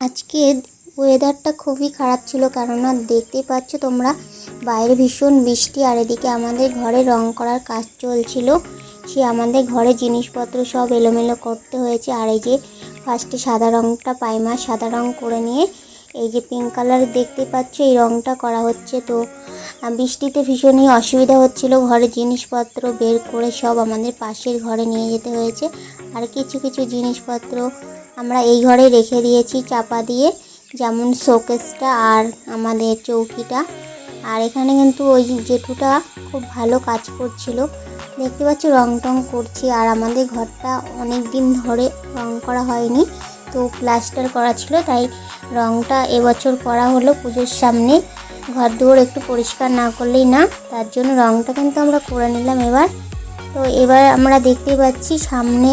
আজকে ওয়েদারটা খুবই খারাপ ছিল, কেননা দেখতে পাচ্ছ তোমরা, বাইরে ভীষণ বৃষ্টি, আর এদিকে আমাদের ঘরে রং করার কাজ চলছিল। সে আমাদের ঘরে জিনিসপত্র সব এলোমেলো করতে হয়েছে, আর এই যে ফার্স্টে সাদা রংটা পাইমা সাদা রং করে নিয়ে এই যে পিঙ্ক কালার দেখতে পাচ্ছ, এই রঙটা করা হচ্ছে। তো বৃষ্টিতে ভীষণই অসুবিধা হচ্ছিল, ঘরে জিনিসপত্র বের করে সব আমাদের পাশের ঘরে নিয়ে যেতে হয়েছে, আর কিছু কিছু জিনিসপত্র আমরা এই ঘরে রেখে দিয়েছি চাপা দিয়ে, যেমন শোকেসটা আর আমাদের চৌকিটা। আর এখানে কিন্তু ওই জেঠুটা খুব ভালো কাজ করছিল। দেখতে পাচ্ছ রং টং করছি, আর আমাদের ঘরটা অনেক দিন ধরে রং করা হয়নি, তো প্লাস্টার করা ছিল, তাই রংটা এবছর করা হলো পুজোর সামনে। ঘর দুয়ার একটু পরিষ্কার না করলেই না, তার জন্য রংটা কিন্তু আমরা করে নিলাম এবার। তো এবার আমরা দেখতে পাচ্ছি সামনে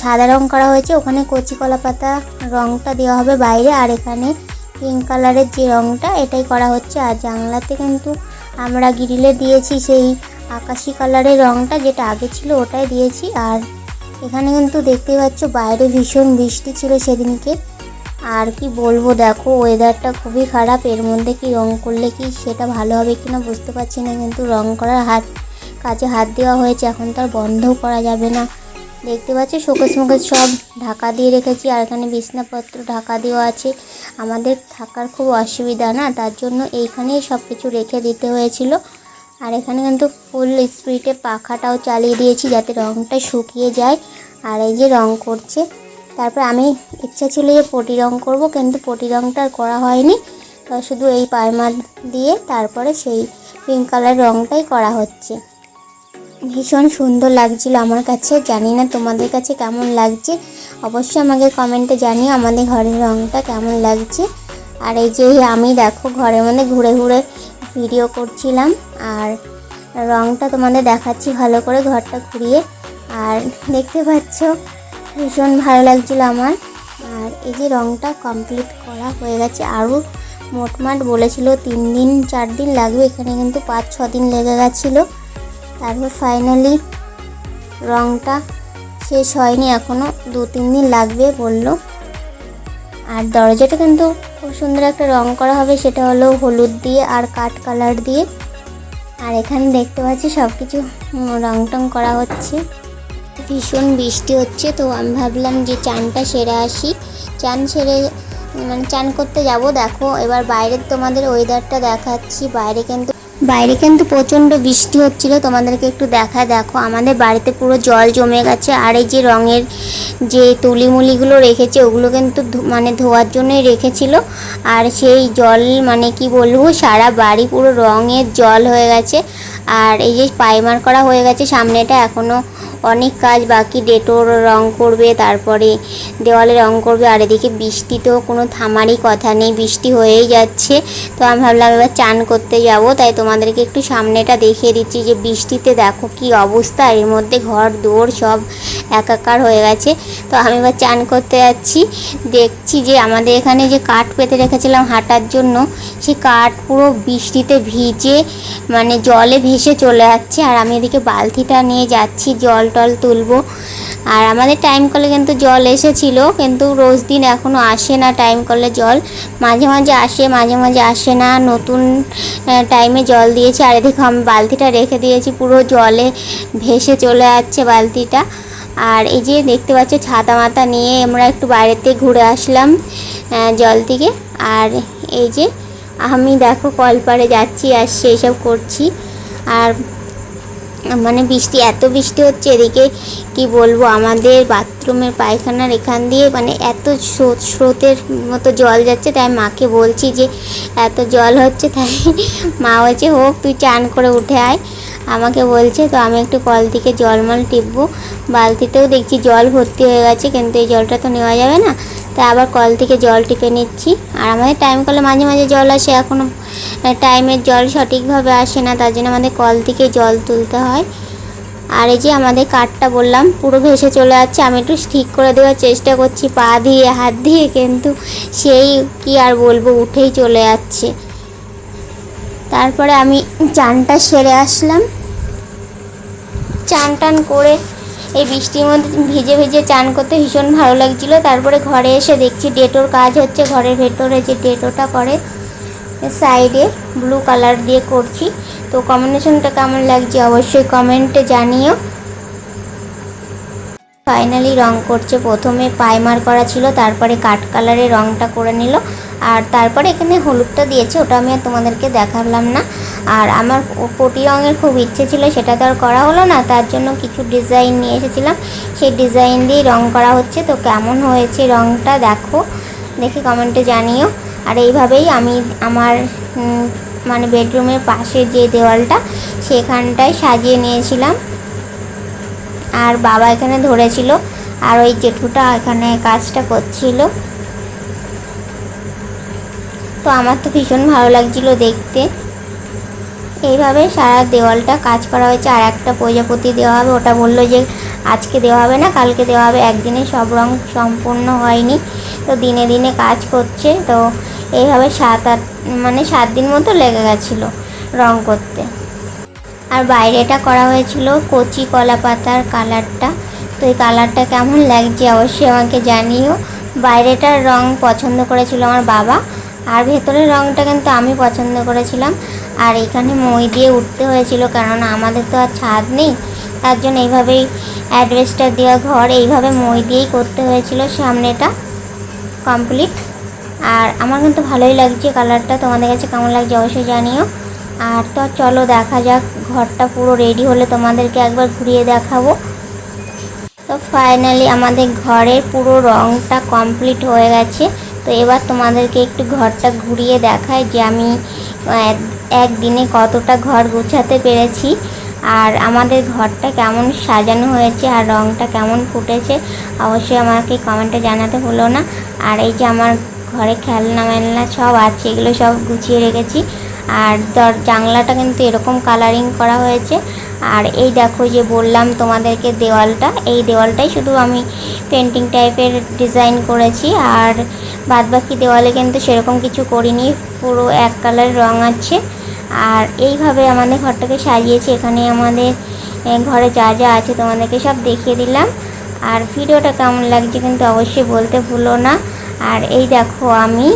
সাদা রং করা হয়েছে। ওখানে কচি কলা পাতা রংটা দেওয়া হবে বাইরে। আর এখানে পিঙ্ক কালারের যে রংটা, এটাই করা হচ্ছে। আর জানলাতে কিন্তু আমরা গ্রিলে দিয়েছি সেই আকাশি কালারের রংটা, যেটা আগে ছিল ওটাই দিয়েছি। আর এখানে কিন্তু দেখতে পাচ্ছ বাইরে ভীষণ বৃষ্টি ছিল সেদিনকে। আর কি বলব, দেখো ওয়েদারটা খুবই খারাপ। এর মধ্যে কি রং করলে কি সেটা ভালো হবে কি না বুঝতে পারছি না। কিন্তু রং করার হাত, কাজে হাত দেওয়া হয়েছে। এখন তো আর বন্ধও করা যাবে না। দেখতে পাচ্ছ, শোকেস মোকেস সব ঢাকা দিয়ে রেখেছি, আর এখানে বিছনাপত্র ঢাকা দেওয়া আছে। আমাদের থাকার খুব অসুবিধা না, তার জন্য এইখানেই সব কিছু রেখে দিতে হয়েছিল। আর এখানে কিন্তু ফুল স্পিডে পাখাটাও চালিয়ে দিয়েছি, যাতে রঙটা শুকিয়ে যায়। আর এই যে রং করছে, তারপর আমি ইচ্ছা ছিল যে পটি রং করব, কিন্তু পটি রংটা আর করা হয়নি। শুধু এই পাইমার দিয়ে তারপরে সেই পিঙ্ক কালার রংটাই করা হচ্ছে। ভীষণ সুন্দর লাগছিল আমার কাছে। জানি না তোমাদের কাছে কেমন লাগছে। অবশ্যই আমাকে কমেন্টে জানিও আমাদের ঘরের রঙটা কেমন লাগছে। আর এই যে আমি দেখো ঘরের মধ্যে ঘুরে ঘুরে ভিডিও করছিলাম। আর রঙটা তোমাদের দেখাচ্ছি ভালো করে ঘরটা ঘুরিয়ে। আর দেখতে পাচ্ছ, ভীষণ ভালো লাগছিল আমার। আর এই যে রঙটা কমপ্লিট করা হয়ে গেছে। আরও মোটমাট বলেছিল তিন দিন, চার দিন লাগবে। এখানে কিন্তু পাঁচ, ছ দিন লেগে গেছিল। তারপর ফাইনালি রংটা শেষ হয়নি এখনও দু তিন দিন লাগবে বলল। আর দরজাটা কিন্তু খুব সুন্দর একটা রং করা হবে, সেটা হলো হলুদ দিয়ে আর কাঠ কালার দিয়ে। আর এখানে দেখতে পাচ্ছি সব কিছু রং টং করা হচ্ছে। ভীষণ বৃষ্টি হচ্ছে, তো আমি ভাবলাম যে চানটা সেরে আসি। চান সেরে মানে চান করতে যাব, দেখো এবার বাইরের তোমাদের ওয়েদারটা দেখাচ্ছি, বাইরে কিন্তু বাইরে কিন্তু প্রচণ্ড বৃষ্টি হচ্ছিল। তোমাদেরকে একটু দেখা দেখো, আমাদের বাড়িতে পুরো জল জমে গেছে। আর এই যে রঙের যে তুলিমুলিগুলো রেখেছে, ওগুলো কিন্তু মানে ধোয়ার জন্যই রেখেছিল। আর সেই জল মানে কি বলব, সারা বাড়ি পুরো রঙের জল হয়ে গেছে। আর এই যে পাইমার করা হয়ে গেছে সামনেটা এখনও অনেক কাজ বাকি ডেটোর রং করবে, তারপরে দেওয়ালে রং করবে, আর এদিকে বৃষ্টি তো কোনো থামারই কথা নেই, বৃষ্টি হয়েই যাচ্ছে। তো আমি ভাবলাম এবার চান করতে যাব, তাই তোমাদেরকে একটু সামনেটা দেখিয়ে দিচ্ছি যে বৃষ্টিতে দেখো কি অবস্থা, এর মধ্যে ঘর দৌড় সব একাকার হয়ে গেছে। তো আমি এবার চান করতে যাচ্ছি, দেখছি যে আমাদের এখানে যে কাঠ পেতে রেখেছিলাম হাঁটার জন্য সে কাঠ পুরো বৃষ্টিতে ভিজে মানে জলে ভেসে চলে যাচ্ছে। আর আমি এদিকে বালতিটা নিয়ে যাচ্ছি, জল টল তুলবো। আর আমাদের টাইম কলে কিন্তু জল এসেছিল, কিন্তু রোজ দিন এখনও আসে না টাইম কলে জল। মাঝে মাঝে আসে, মাঝে মাঝে আসে না। নতুন টাইমে জল দিয়েছি, আর এদিকে আমি বালতিটা রেখে দিয়েছি, পুরো জলে ভেসে চলে যাচ্ছে বালতিটা। আর এই যে দেখতে পাচ্ছ, ছাতা মাথা নিয়ে আমরা একটু বাইরেতে ঘুরে আসলাম জল থেকে আর এই যে আমি দেখো কলপাড়ে যাচ্ছি আসছি এইসব করছি। আর মানে বৃষ্টি, এত বৃষ্টি হচ্ছে এদিকে, কি বলব, আমাদের বাথরুমের পায়খানার এখান দিয়ে মানে এত স্রোত, স্রোতের মতো জল যাচ্ছে, তাই মাকে বলছি যে এত জল হচ্ছে, তাই মা বলছে, হোক, তুই চান করে উঠে আয়। আমাকে বলছে, তো আমি একটু কল থেকে জলমল টিপবো। বালতিতেও দেখছি জল ভর্তি হয়ে গেছে, কিন্তু এই জলটা তো নেওয়া যাবে না। তাই আবার কল থেকে জল টিপে নিচ্ছি। আর আমাদের টাইম কলে মাঝে মাঝে জল আসে এখনও টাইমের জল সঠিকভাবে আসে না, তার জন্য আমাদের কল থেকে জল তুলতে হয়। আর এই যে আমাদের কাঠটা বললাম, পুরো ভেসে চলে যাচ্ছে, আমি একটু ঠিক করে দেওয়ার চেষ্টা করছি, পা দিয়ে, হাত দিয়ে, কিন্তু সেই কি আর বলব, উঠেই চলে যাচ্ছে। তারপরে আমি চানটা সেরে আসলাম। চান টান করে এই বৃষ্টির মধ্যে ভিজে ভিজে চান করতে ভীষণ ভালো লাগছিল। তারপরে ঘরে এসে দেখছি ডেটোর কাজ হচ্ছে, ঘরের ভেতরে যে ডেটোটা করে সাইডে ব্লু কালার দিয়ে করছি। তো কম্বিনেশনটা কেমন লাগছে অবশ্যই কমেন্টে জানিও। ফাইনালি রং করছে, প্রথমে পাইমার করা ছিল, তারপরে কাঠ কালারে রংটা করে নিল। আর তারপরে এখানে হলুদটা দিয়েছে, ওটা আমি আর তোমাদেরকে দেখালাম না। আর আমার পটি রঙের খুব ইচ্ছে ছিল, সেটা তো আর করা হলো না, তার জন্য কিছু ডিজাইন নিয়ে এসেছিলাম। সেই ডিজাইন দিয়েই রং করা হচ্ছে, তো কেমন হয়েছে রংটা দেখো, দেখে কমেন্টে জানিও। আর এইভাবেই আমি আমার মানে বেডরুমের পাশে যে দেওয়ালটা, সেখানটায় সাজিয়ে নিয়েছিলাম। আর বাবা এখানে ধরেছিল, আর ওই জেঠুটা এখানে কাজটা করছিল। তো আমার তো ভীষণ ভালো লাগছিল দেখতে। এইভাবে সারা দেওয়ালটা কাজ করা হয়েছে, আর একটা প্রজাপতি দেওয়া হবে। ওটা বলল যে আজকে দেওয়া হবে না, কালকে দেওয়া হবে। একদিনে সব রং সম্পূর্ণ হয়নি, তো দিনে দিনে কাজ করছে। তো এইভাবে সাত আট মানে সাত দিন মতো লেগে গেছিল রং করতে। আর বাইরেটা করা হয়েছিল কচি কলা পাতার কালারটা। তো এই কালারটা কেমন লাগছে অবশ্যই আমাকে জানিও। বাইরেটার রং পছন্দ করেছিল আমার বাবা। আর ভেতরের রংটা কিন্তু আমি পছন্দ করেছিলাম। আর এখানে মই দিয়ে উঠতে হয়েছিল, কেননা আমাদের তো আর ছাদ নেই। তার জন্য এইভাবেই অ্যাডভেস্টার দেওয়া ঘর, এইভাবে মই দিয়েই করতে হয়েছিল সামনেটা কমপ্লিট। আর আমার কিন্তু ভালোই লাগছে কালারটা, তোমাদের কাছে কেমন লাগছে অবশ্যই জানিও। আর তো চলো দেখা যাক, ঘরটা পুরো রেডি হলে তোমাদেরকে একবার ঘুরিয়ে দেখাবো। তো ফাইনালি আমাদের ঘরের পুরো রংটা কমপ্লিট হয়ে গেছে। তো এবার তোমাদেরকে একটু ঘরটা ঘুরিয়ে দেখায় যে আমি একদিনে কতটা ঘর গুছাতে পেরেছি আর আমাদের ঘরটা কেমন সাজানো হয়েছে আর রংটা কেমন ফুটেছে অবশ্যই আমাকে কমেন্টে জানাতে হলো না। আর এই যে আমার ঘরে খেলনা মেলনা সব আছে, এগুলো সব গুছিয়ে রেখেছি। আর দর, জানলাটা কিন্তু এরকম কালারিং করা হয়েছে। আর এই দেখো যে বললাম তোমাদেরকে দেওয়ালটা, এই দেওয়ালটাই শুধু আমি পেন্টিং টাইপের ডিজাইন করেছি। আর বাদবাকি দেওয়ালে কিন্তু সেরকম কিছু করিনি, পুরো এক কালার রং আছে। আর এইভাবে আমাদের ঘরটাকে সাজিয়েছি, এখানে আমাদের ঘরে যা যা আছে তোমাদেরকে সব দেখিয়ে দিলাম। আর ভিডিওটা কেমন লাগছে কিন্তু অবশ্যই বলতে ভুলো না। আর এই দেখো আমি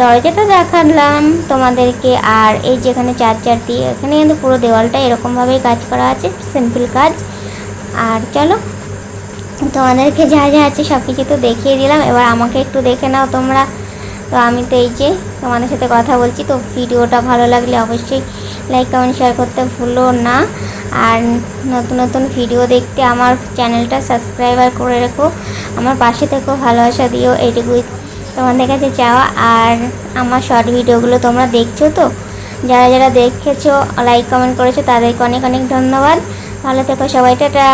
দরজাটা দেখালাম তোমাদেরকে, আর এই যেখানে চার্জার দিয়ে এখানে কিন্তু পুরো দেওয়ালটা এরকমভাবেই কাজ করা আছে, সিম্পল কাজ। আর চলো তোমাদেরকে যা যা আছে সব কিছু তো দেখিয়ে দিলাম। এবার আমাকে একটু দেখে নাও তোমরা। তো আমি তো এই যে তোমাদের সাথে কথা বলছি, তো ভিডিওটা ভালো লাগলে অবশ্যই লাইক, কমেন্ট শেয়ার করতে ভুলো না। আর নতুন নতুন ভিডিও দেখতে আমার চ্যানেলটা সাবস্ক্রাইবার করে রেখো। আমার পাশে থেকো, ভালোবাসা দিও এইটুকুই তোমাদের কাছে চাওয়া। আর আমার শর্ট ভিডিওগুলো তোমরা দেখছ তো? যারা যারা দেখেছ লাইক কমেন্ট করেছ, তাদেরকে অনেক অনেক ধন্যবাদ। ভালো থেকো সবাই, টাটা।